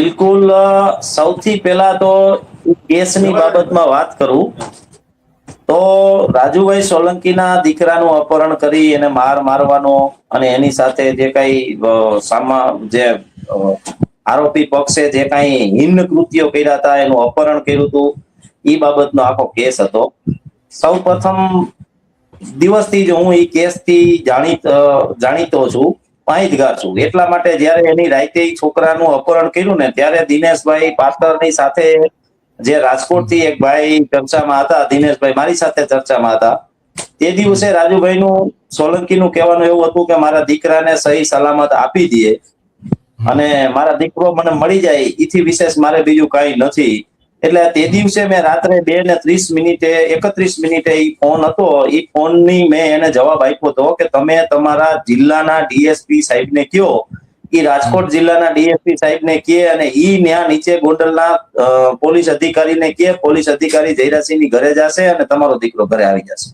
બિલકુલ સૌથી પહેલા તો કેસની બાબતમાં વાત કરું. તો રાજુભાઈ સોલંકીના દીકરાનું અપહરણ કરી એને માર મારવાનો અને એની સાથે જે કઈ સામા જે આરોપી પક્ષે જે કઈ હિન્ન કૃત્યો કર્યા હતા એનું અપહરણ કર્યું હતું એ બાબતનો આખો કેસ હતો. સૌ પ્રથમ દિવસથી જ હું એ કેસથી જાણીત જાણીતો છું માહિતગાર છું. એટલા માટે જયારે એની રાતે છોકરાનું અપહરણ કર્યું ને, ત્યારે દિનેશભાઈ પાટકરની સાથે જે રાજકોટથી એક ભાઈ ચર્ચામાં હતા, દિનેશભાઈ મારી સાથે ચર્ચામાં હતા. તે દિવસે રાજુભાઈનું સોલંકીનું કહેવાનું એવું હતું કે, મારા દીકરાને સહી સલામત આપી દઈએ અને મારા દીકરો મને મળી જાય એથી વિશેષ મારે બીજું કઈ નથી. એટલે તે દિવસે મેં રાત્રે બે ને ત્રીસ મિનિટે, એકત્રીસ મિનિટે એ ફોન હતો. એ ફોનની મેં એને જવાબ આપ્યો હતો કે તમે તમારા જિલ્લાના ડીએસપી સાહેબને કયો. એ રાજકોટ જિલ્લાના ડીએસપી સાહેબને કહે અને ઈ ન્યા નીચે ગોંડલના પોલીસ અધિકારીને કહે પોલીસ અધિકારી જયરાસિંહની ઘરે જશે અને તમારો દીકરો ઘરે આવી જશે.